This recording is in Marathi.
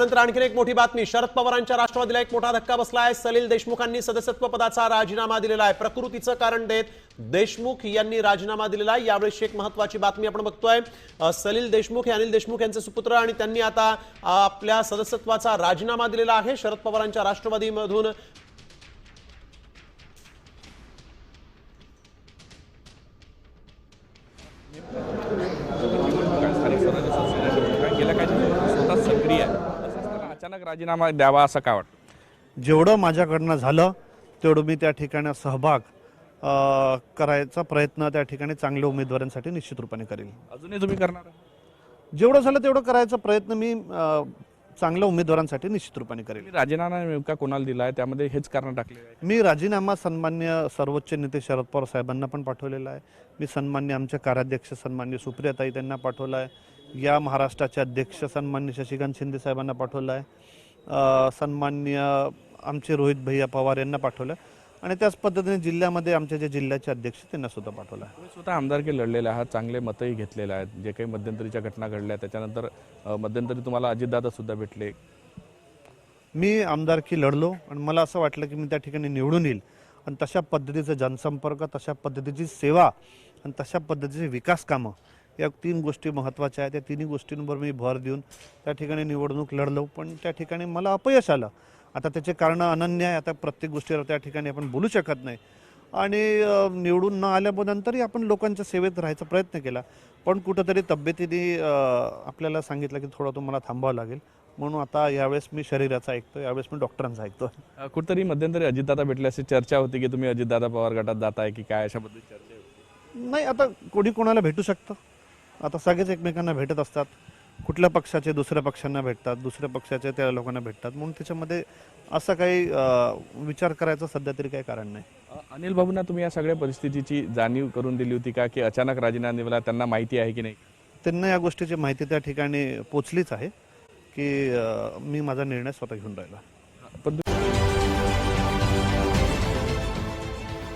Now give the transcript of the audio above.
नंतर आणखीन एक मोठी बातमी. शरद पवारांच्या राष्ट्रवादीला एक मोठा धक्का बसला आहे सलील देशमुखांनी सदस्यत्व पदाचा राजीनामा दिलेला आहे. प्रकृतीचं कारण देत देशमुख यांनी राजीनामा दिलेला आहे. यावेळेस एक महत्वाची बातमी आपण बघतोय. सलील देशमुख हे अनिल देशमुख यांचे सुपुत्र आणि त्यांनी आता आपल्या सदस्यत्वाचा राजीनामा दिलेला आहे. शरद पवारांच्या राष्ट्रवादीमधून. स्थानिक स्वराज्य संस्थेच्या गेल्या काही दिवसांपासून स्वतः सक्रिय आहे असं असताना अचानक राजीनामा द्यावा असं का वाटतं? जेवढं माझ्याकडनं झालं तेवढं मी त्या ठिकाणी सहभाग करायचा प्रयत्न त्या ठिकाणी चांगल्या उमेदवारांसाठी निश्चित रूपाने करेल. अजूनही तुम्ही करणार? जेवढं झालं तेवढं करायचा प्रयत्न मी चांगल्या उमेदवारांसाठी निश्चित रूपाने करेल. राजीनामा नेमका कोणाला दिला आहे त्यामध्ये हेच कारण टाकले आहे. मी राजीनामा सन्मान्य सर्वोच्च नेते शरद पवार साहेबांना पण पाठवलेला आहे. मी सन्मान्य आमचे कार्याध्यक्ष सन्मान्य सुप्रियाताई त्यांना पाठवला आहे. या महाराष्ट्राचे अध्यक्ष सन्मान्य शशिकांत शिंदे साहेबांना पाठवलं आहे सन्मान्य आमचे रोहित भैया पवार यांना पाठवलं आहे आणि त्याच पद्धतीने जिल्ह्यामध्ये आमचे जे जिल्ह्याचे अध्यक्ष त्यांना सुद्धा पाठवलं आहे स्वतः आमदारकी लढलेले आहात चांगले मतही घेतलेले आहेत. जे काही मध्यंतरीच्या घटना घडल्या त्याच्यानंतर मध्यंतरी तुम्हाला अजितदादा सुद्धा भेटले. मी आमदारकी लढलो आणि मला असं वाटलं की मी त्या ठिकाणी निवडून येईल. आणि तशा पद्धतीचा जनसंपर्क तशा पद्धतीची सेवा आणि तशा पद्धतीचे विकास कामं या तीन गोष्टी महत्त्वाच्या आहेत. त्या तिन्ही गोष्टींवर मी भर देऊन त्या ठिकाणी निवडणूक लढलो. पण त्या ठिकाणी मला अपयश आलं. आता त्याचे कारण अनन्य आहे. आता प्रत्येक गोष्टीवर त्या ठिकाणी आपण बोलू शकत नाही. आणि निवडून न आल्यानंतरही आपण लोकांच्या सेवेत राहायचा प्रयत्न केला. पण कुठंतरी तब्येतीने आपल्याला सांगितलं की थोडं तुम्हाला थांबावं लागेल. म्हणून आता यावेळेस मी शरीराचा ऐकतो यावेळेस मी डॉक्टरांचा ऐकतो कुठेतरी मध्यंतरी अजितदादा भेटले अशी चर्चा होती की तुम्ही अजितदादा पवार गटात जाताय की काय अशाबद्दल चर्चा होती? नाही आता कोणी कोणाला भेटू शकतं? आता सगळेच एकमेकांना भेटत असतात. कुठल्या पक्षाचे दुसऱ्या पक्षांना भेटतात दुसऱ्या पक्षाचे त्या लोकांना भेटतात. म्हणून त्याच्यामध्ये असं काही विचार करायचं सध्या तरी काही कारण नाही. अनिल बाबूंना तुम्ही या सगळ्या परिस्थितीची जाणीव करून दिली होती का की अचानक राजीनामा दिला त्यांना माहिती आहे की नाही? त्यांना या गोष्टीची माहिती त्या ठिकाणी पोचलीच आहे की मी माझा निर्णय स्वतः घेऊन राहिला.